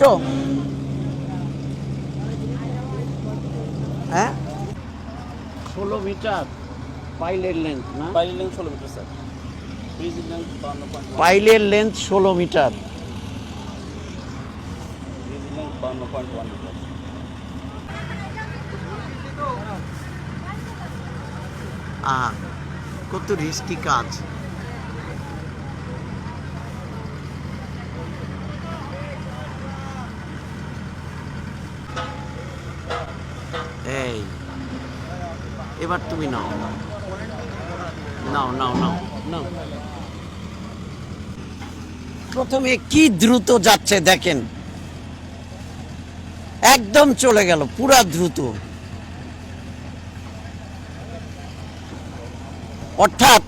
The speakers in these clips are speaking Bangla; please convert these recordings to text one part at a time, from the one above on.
ছোট। হ্যাঁ? ষোলো মিটার পাইলের লেন্থ না? বাইরের লেন্থ ষোলো মিটার স্যার। ব্রিজের লেন্থ পয়েন্ট পাইলের লেন্থ ষোলো মিটার। কত রিস্কি কাজ এই এবার তুমি নাও। নাও নাও নাও নাও। প্রথমে কি দ্রুত যাচ্ছে দেখেন। একদম চলে গেল, পুরা দ্রুত। অর্থাৎ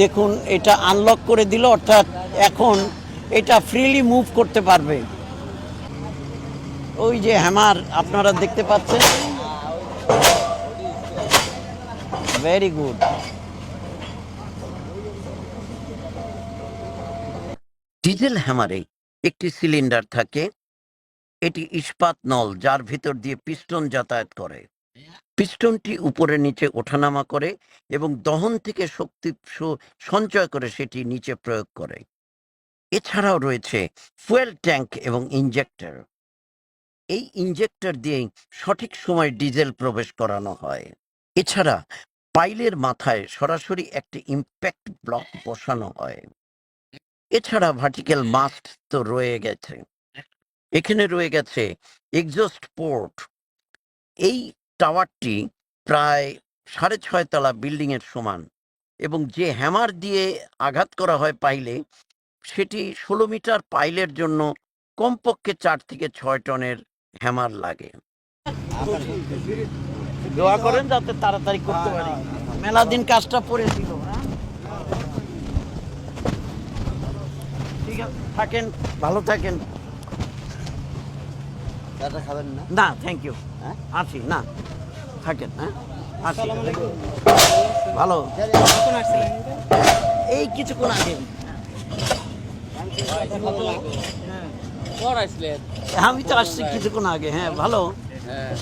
দেখুন, এটা আনলক করে দিল, অর্থাৎ এখন এটা ফ্রিলি মুভ করতে পারবে। ওই যে হ্যামার আপনারা দেখতে পাচ্ছেন? ভেরি গুড ডিজেল হ্যামারে একটি সিলিন্ডার থাকে। এটি ইস্পাত নল, যার ভিতর দিয়ে পিস্টন যাতায়াত করে। পিস্টনটি উপরে নিচে ওঠানামা করে এবং দহন থেকে শক্তি সঞ্চয় করে সেটি নিচে প্রয়োগ করে। এছাড়াও রয়েছে ফুয়েল ট্যাঙ্ক এবং ইঞ্জেক্টর এই ইনজেক্টর দিয়েই সঠিক সময় ডিজেল প্রবেশ করানো হয়। এছাড়া পাইলের মাথায় সরাসরি একটি ইম্প্যাক্ট ব্লক বসানো হয়। এছাড়া ভার্টিক্যাল মাস্ট তো রয়ে গেছে। এখানে রয়ে গেছে এক্সস্ট পোর্ট। এই টাওয়ারটি প্রায় সাড়ে ছয় তলা বিল্ডিং এর সমান এবং যে হ্যামার দিয়ে আঘাত করা হয় পাইলে সেটি ষোলো মিটার পাইলের জন্য কমপক্ষে চার থেকে ছয় টনের হ্যামার লাগে। করেন যাতে তাড়াতাড়ি করতে পারি। মেলা দিন কাজটা পড়েছিল হ্যাঁ? ঠিক থাকেন, ভালো থাকেন। চাটা খাবেন না? না থ্যাংক ইউ হ্যাঁ? আছি না। থাকেন হ্যাঁ? আছি ভালো। এই কিছুক্ষণ আগে। পর আমি তো আসছি কিছুক্ষণ আগে হ্যাঁ ভালো। হ্যাঁ।